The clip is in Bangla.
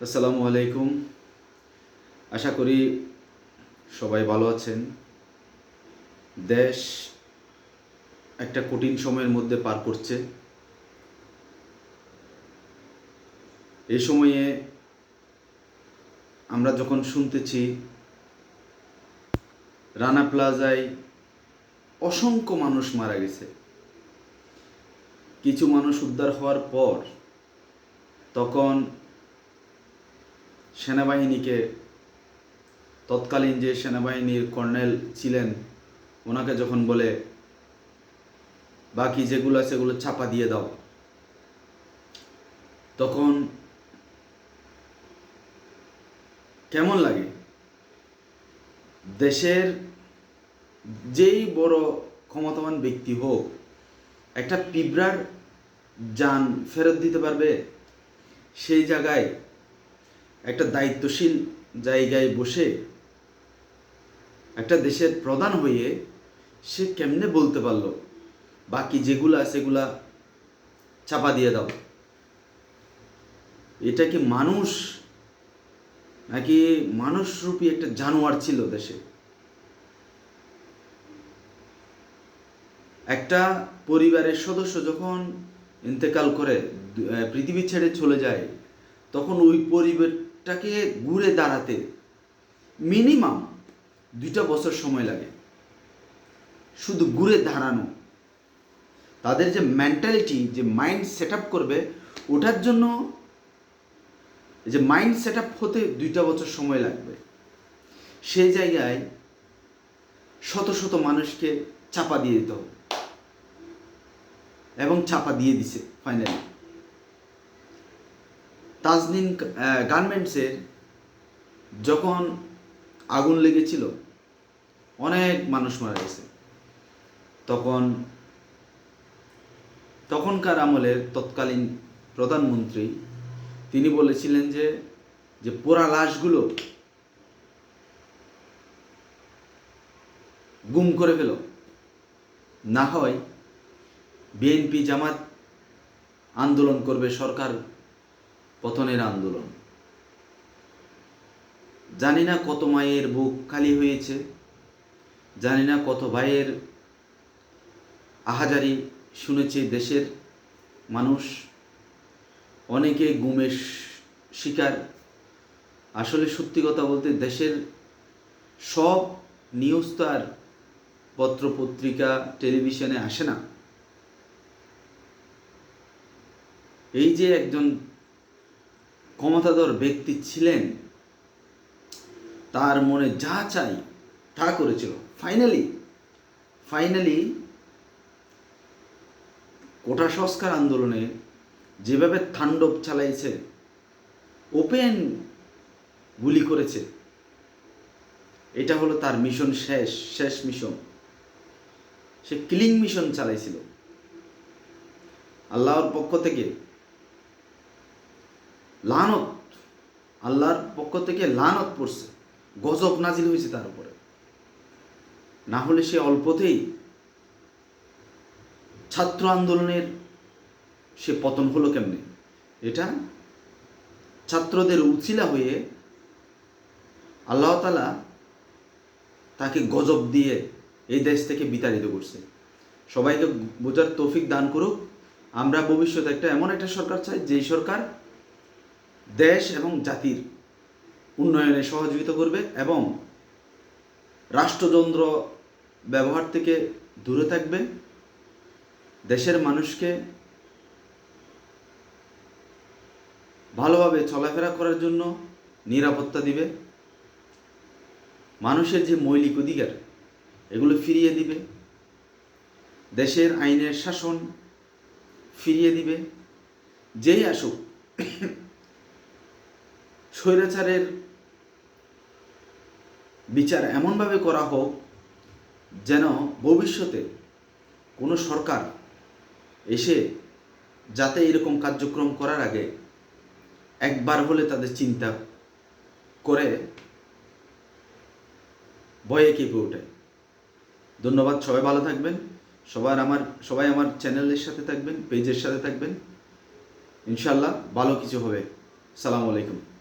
আসসালামু আলাইকুম। আশা করি সবাই ভালো আছেন। দেশ একটা কঠিন সময়ের মধ্যে পার করছে। এই সময়ে আমরা যখন শুনতেছি রানা প্লাজায় অসংখ্য মানুষ মারা গেছে। কিছু মানুষ উদ্ধার হওয়ার পর তখন সেনাবাহিনীকে তৎকালীন যে সেনাবাহিনীর কর্নেল ছিলেন, ওনাকে যখন বলে, বাকি যেগুলো সেগুলো চাপা দিয়ে দাও। তখন কেমন লাগে? দেশের যেই বড় ক্ষমতাবান ব্যক্তি হোক, একটা পিঁপড়ার যান ফেরত দিতে পারবে? সেই জায়গায় একটা দায়িত্বশীল জায়গায় বসে একটা দেশের প্রধান হয়ে সে কেমনে বলতে পারল? বাকি যেগুলো সেগুলা চাপা দিয়ে দাও। এটা কি মানুষ নাকি মানুষরূপী একটা জানোয়ার ছিল দেশে? একটা পরিবারের সদস্য যখন ইন্তেকাল করে পৃথিবী ছেড়ে চলে যায়, তখন ওই পরিবারটাকে ঘুরে দাঁড়াতে মিনিমাম দুইটা বছর সময় লাগে। শুধু ঘুরে দাঁড়ানো। তাদের যে মেন্টালিটি যে মাইন্ড সেট আপ করবে, ওটার জন্য যে মাইন্ড সেট আপ হতে দুইটা বছর সময় লাগবে। সেই জায়গায় শত শত মানুষকে চাপা দিয়ে দিতে এবং চাপা দিয়ে দিছে ফাইনালি তাজনিন গার্মেন্টসের যখন আগুন লেগেছিল, অনেক মানুষ মারা গেছে। তখন, তখনকার আমলের তৎকালীন প্রধানমন্ত্রী, তিনি বলেছিলেন যে যে পোড়া লাশগুলো গুম করে ফেল। না হয়, বিএনপি জামাত আন্দোলন করবে সরকার পতনের আন্দোলন। জানি না কত মায়ের বুক খালি হয়েছে, জানি না কত ভাইয়ের আহাজারি শুনেছে দেশের মানুষ। অনেকে গুমের শিকার। আসলে সত্যি কথা বলতে দেশের সব নিউজ তো আর পত্র পত্রিকা টেলিভিশনে আসে না। এই যে একজন ক্ষমতাধর ব্যক্তি ছিলেন, তার মনে যা চাই তা করেছিল। ফাইনালি ফাইনালি কোটা সংস্কার আন্দোলনে যেভাবে তাণ্ডব চালাইছে ওপেন গুলি করেছে, এটা হলো তার মিশন শেষ শেষ মিশন সে কিলিং মিশন চালাইছিল। আল্লাহর পক্ষ থেকে লানত, আল্লাহর পক্ষ থেকে লানত পড়ছে, গজব নাজিল হয়েছে তার উপরে। না হলে সে অল্পতেই ছাত্র আন্দোলনের সে পতন হলো কেমনে? এটা ছাত্রদের উচিলা হয়ে আল্লাহ তালা তাকে গজব দিয়ে এই দেশ থেকে বিতাড়িত করছে। সবাইকে বোঝার তৌফিক দান করুক। আমরা ভবিষ্যতে একটা এমন একটা সরকার চাই, যেই সরকার দেশ এবং জাতির উন্নয়নে সহযোগিতা করবে এবং রাষ্ট্রযন্ত্র ব্যবহার থেকে দূরে থাকবে। দেশের মানুষকে ভালোভাবে চলাফেরা করার জন্য নিরাপত্তা দিবে। মানুষের যে মৌলিক অধিকার, এগুলো ফিরিয়ে দিবে। দেশের আইনের শাসন ফিরিয়ে দিবে। যেই আসুক স্বৈরাচারের বিচার এমনভাবে করা হোক যেন ভবিষ্যতে কোনো সরকার এসে যাতে এরকম কার্যক্রম করার আগে একবার হলে তাদের চিন্তা করে ভয়ে কেঁপে ওঠে। ধন্যবাদ, সবাই ভালো থাকবেন। সবার আমার, সবাই আমার চ্যানেলের সাথে থাকবেন, পেজের সাথে থাকবেন। ইনশাল্লাহ ভালো কিছু হবে। সালামু আলাইকুম।